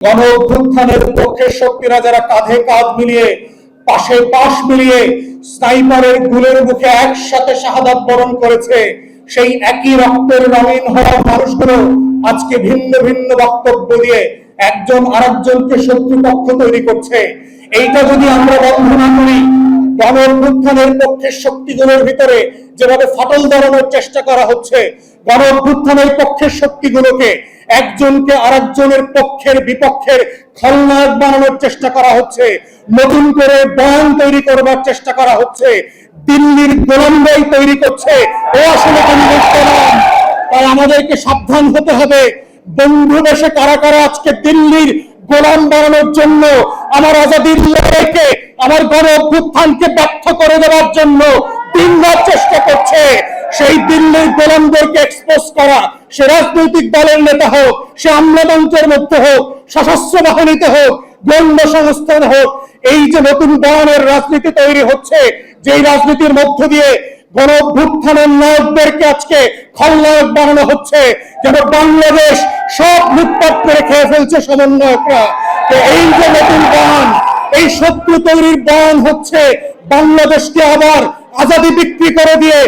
গণ অভ্যুত্থানের পক্ষের শক্তিরা যারা কাঁধে কাঁধ মিলিয়ে, পাশে পাশ মিলিয়ে স্নাইপারের গুলের মুখে একসাথে শাহাদাত বরণ করেছে, সেই একই রক্তের রঙিন হওয়া মানুষগুলো আজকে ভিন্ন ভিন্ন বক্তব্য দিয়ে একজন আরেকজনকে শত্রুপক্ষ তৈরি করছে। এইটা যদি আমরা বন্ধ না করি গণ অভ্যুত্থানের পক্ষের শক্তিগুলোর ভিতরে যেভাবে ফাটল ধরানোর চেষ্টা করা হচ্ছে গণ অভ্যুত্থানের পক্ষের শক্তিগুলোকে একজনকে আরেকজনের পক্ষের বিপক্ষের খলনায়ক বানানোর চেষ্টা করা হচ্ছে, নতুন করে বয়ান তৈরি করবার চেষ্টা করা হচ্ছে, দিল্লির গোলামবাই তৈরি করছে। ও আসলে তাই আমাদেরকে সাবধান হতে হবে। বন্ধু দেশে কারা কারা আজকে দিল্লির গোলাম বানানোর জন্য, আমার আজাদির লড়াইকে আমার গণ অভ্যুত্থানকে ব্যর্থ করে দেওয়ার জন্য দিন চেষ্টা করছে। সেই দিল্লির গোলামদেরকে এক্সপোজ করা, সে রাজনৈতিক দলের নেতা হোক, সে আমলাতন্ত্রের মধ্যে হোক, সশস্ত্র বাহিনীতে হোক গোয়েন্দ সংস্থান হোক, এই যে নতুন বয়ানের রাজনীতি তৈরি হচ্ছে, যেই রাজনীতির মধ্য দিয়ে গণ অভ্যুত্থানের নায়কদেরকে আজকে খলনায়ক বানানো হচ্ছে, যেন বাংলাদেশ সব লুটপাট করে খেয়ে ফেলছে সমন্বয়করা। তো এই যে নতুন বান, এই শত্রু তৈরির বান হচ্ছে বাংলাদেশকে আবার আজাদি বিক্রি করে দিয়ে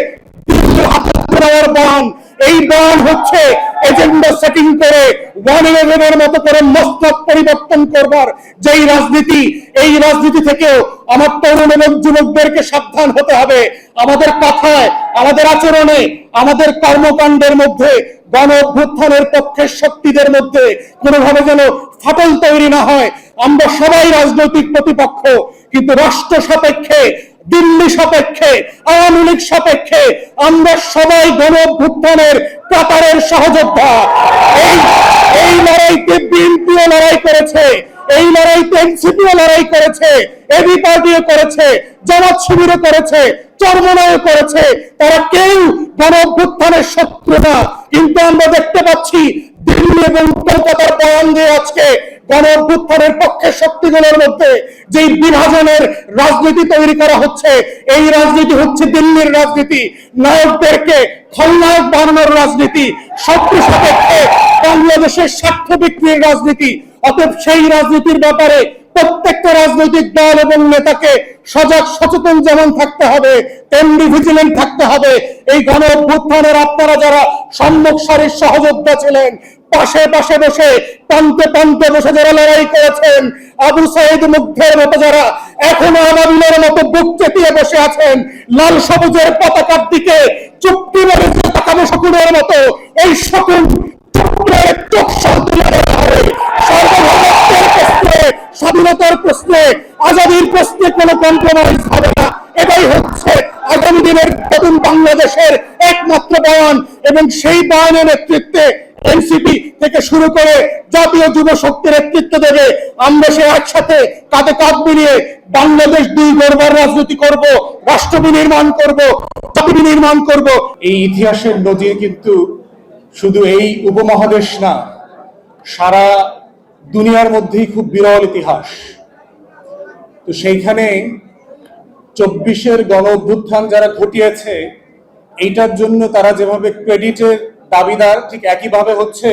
দেওয়ার বয়ান এই বয়ান হচ্ছে এজেন্ডা সেটিং করে ওয়ান ইলেভেনের মতো করে মস্তক পরিবর্তন করবার যেই রাজনীতি, এই রাজনীতি থেকেও আমার তরুণ এবং যুবকদেরকে সাবধান হতে হবে। আমাদের কথায়, আমাদের আচরণে, আমাদের কর্মকাণ্ডের মধ্যে, গণ অভ্যুত্থানের পক্ষের শক্তিদের মধ্যে কোনোভাবে যেন ফাটল তৈরি না হয়। আমরা সবাই রাজনৈতিক প্রতিপক্ষ, কিন্তু রাষ্ট্র সাপেক্ষে, দিল্লি সাপেক্ষে আওয়ামী লীগ সাপেক্ষে আমরা সবাই গণ অভ্যুত্থানের কাতারের সহযোদ্ধা। এই এই লড়াইতে বিএনপিও লড়াই করেছে, এই লড়াইতে এনসিপিও লড়াই করেছে, এবি পার্টিও করেছে, জামাত শিবিরও করেছে চরমনায়ও করেছে। তারা কেউ গণ অভ্যুত্থানের শত্রু না। কিন্তু আমরা দেখতে পাচ্ছি দিল্লি এবং কলকাতার বয়ান দিয়ে আজকে গণ অভ্যুত্থানের পক্ষে শক্তিগুলোর মধ্যে যেই বিভাজনের রাজনীতি তৈরি করা হচ্ছে, এই রাজনীতি হচ্ছে দিল্লির রাজনীতি। নায়কদেরকে, খলনায়ক বানানোর রাজনীতি, শত্রু সাপেক্ষে বাংলাদেশের স্বার্থ বিক্রির রাজনীতি। অতএব সেই রাজনীতির ব্যাপারে প্রত্যেকটা রাজনৈতিক দল এবং নেতাকে সজাগ, সচেতন যেমন থাকতে হবে, তেমনি ভিজিলেন্ট থাকতে হবে। এই গণ অভ্যুত্থানের আপনারা যারা সম্মুখ সারির সহযোদ্ধা ছিলেন পাশে পাশে বসে প্রান্তে প্রান্তে বসে যারা লড়াই করেছেন, আবু সাইদ মুগ্ধের মতো যারা এখনও আবাবিলের মতো বুক চেপিয়ে বসে আছেন, লাল সবুজের পতাকার দিকে চুক্তি মেরে শকুনের মতো, এই শকুন স্বাধীনতার প্রশ্নে, আজাদির প্রশ্নে কোনো কম্প্রোমাইজ হবে না। এটাই হচ্ছে আগামী দিনের নতুন বাংলাদেশের একমাত্র বয়ান এবং সেই বয়ানের নেতৃত্বে এনসিপি থেকে শুরু করে জাতীয় যুব শক্তি নেতৃত্ব দেবে। আমরা সে একসাথে কাঁধে কাঁধ মিলিয়ে বাংলাদেশ দুই গড়বার রাজনীতি করব, রাষ্ট্র বিনির্মাণ করব, জাতি বিনির্মাণ করব। এই ইতিহাসের নজির কিন্তু শুধু এই উপমহাদেশ না, সারা দুনিয়ার মধ্যেই খুব বিরল ইতিহাস। তো সেইখানে চব্বিশের গণ অভ্যুত্থান যারা ঘটিয়েছে, এইটার জন্য তারা যেভাবে ক্রেডিটের দাবিদার ঠিক একইভাবে হচ্ছে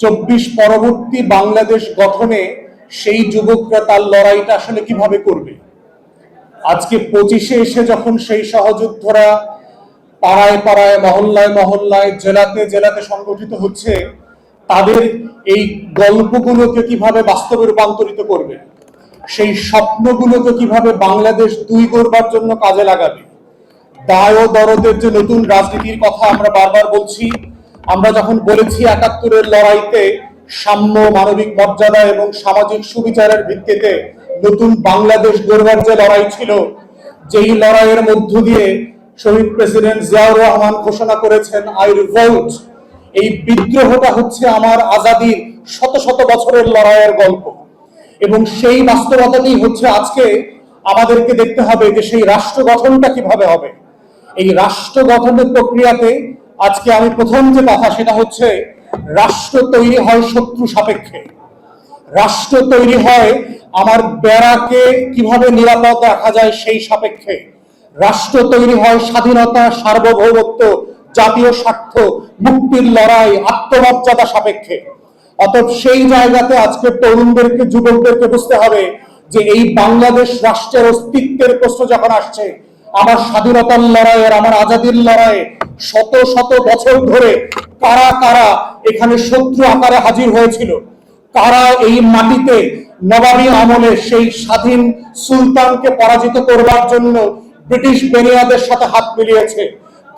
চব্বিশ পরবর্তী বাংলাদেশ গঠনে সেই যুবকরা তার লড়াইটা আসলে কীভাবে করবে? আজকে পঁচিশে এসে যখন সেই সহযোদ্ধারা পাড়ায় পাড়ায়, মহল্লায় মহল্লায়, জেলাতে জেলাতে সংগঠিত হচ্ছে, তাদের এই গল্পগুলোকে কীভাবে বাস্তবে রূপান্তরিত করবে? সেই স্বপ্নগুলোকে কীভাবে বাংলাদেশ দুই করবার জন্য কাজে লাগাবে? দায় ও দরদের যে নতুন রাজনীতির কথা আমরা বারবার বলছি, আমরা যখন বলেছি একাত্তরের লড়াইতে সাম্য মানবিক মর্যাদা এবং সামাজিক সুবিচারের ভিত্তিতে নতুন বাংলাদেশ গড়বার যে লড়াই ছিল, যেই লড়াইয়ের মধ্য দিয়ে শহীদ প্রেসিডেন্ট জিয়াউর রহমান ঘোষণা করেছেন আই রিভোল্ট এই বিদ্রোহটা হচ্ছে আমার আজাদির শত শত বছরের লড়াইয়ের গল্প। এবং সেই বাস্তবতাতেই হচ্ছে আজকে আমাদেরকে দেখতে হবে যে সেই রাষ্ট্র গঠনটা কীভাবে হবে। এই রাষ্ট্র গঠনের প্রক্রিয়াতে আজকে আমি প্রথম যে কথা সেটা হচ্ছে, রাষ্ট্র তৈরি হয় শত্রু সাপেক্ষে। রাষ্ট্র তৈরি হয় আমার বেড়াকে কীভাবে নিরাপদ রাখা যায় সেই সাপেক্ষে। রাষ্ট্র তৈরি হয় স্বাধীনতা, সার্বভৌমত্ব, জাতীয় স্বার্থ, মুক্তির লড়াই, আত্মমর্যাদা সাপেক্ষে। অতএব সেই জায়গাতে আজকে তরুণদেরকে, যুবকদেরকে বুঝতে হবে যে এই বাংলাদেশ রাষ্ট্রের অস্তিত্বের প্রশ্ন যখন আসছে আমার স্বাধীনতার লড়াইয়ের, আমার আজাদির লড়াইয়ে শত শত বছর ধরে কারা কারা এখানে শত্রু আকারে হাজির হয়েছিল? কারা এই মাটিতে নবাবী আমলে সেই স্বাধীন সুলতানকে পরাজিত করবার জন্য ব্রিটিশ বেনিয়াদের সাথে হাত মিলিয়েছে?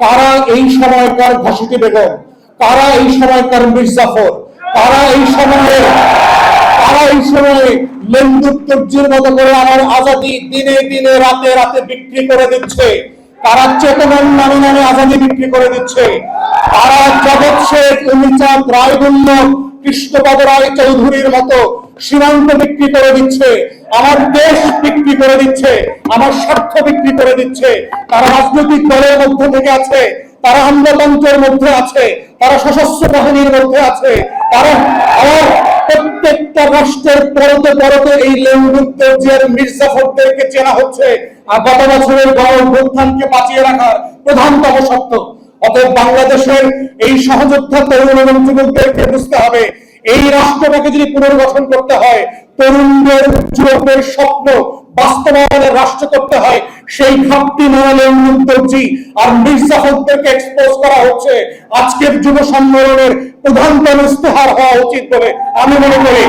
কারা এই সময়কার ঘসিটি বেগম? কারা এই সময়কার মির্জাফর? কারা এই মতো করে আমার আজাদি দিনে দিনে রাতে রাতে বিক্রি করে দিচ্ছে। তারা চেতনার নামে নামে আজাদি বিক্রি করে দিচ্ছে। তারা জগৎ শেখ কৃষ্ণপদ রায় চৌধুরীর মতো সীমান্ত বিক্রি করে দিচ্ছে। আমার দেশ বিক্রি করে দিচ্ছে। আমার স্বার্থ বিক্রি করে দিচ্ছে। তারা রাজনৈতিক দলের মধ্যে থেকে আছে। তারা আমলাতন্ত্রের মধ্যে আছে। তারা সশস্ত্র বাহিনীর মধ্যে আছে। তারা আমার রাষ্ট্রের পরতে পরতে এই লেনদুত্তর্জের মির্জাফরদেরকে চেনা হচ্ছে। আর গত বছরের গণ অভ্যুত্থানকে বাঁচিয়ে রাখার প্রধানতম সত্য অতএব বাংলাদেশের এই সহযোদ্ধা তরুণ এবং যুবকদেরকে বুঝতে হবে, এই রাষ্ট্রটাকে যদি পুনর্গঠন করতে হয়, তরুণদের, যুবকদের স্বপ্ন বাস্তবায়নের রাষ্ট্র করতে হয়, সেই ঘাটতি মানালে উন্নতজি আর মির্জাফরদেরকে এক্সপোজ করা হচ্ছে আজকের যুব সম্মেলনের প্রধানতম ইস্তেহার হওয়া উচিত বলে আমি মনে করি।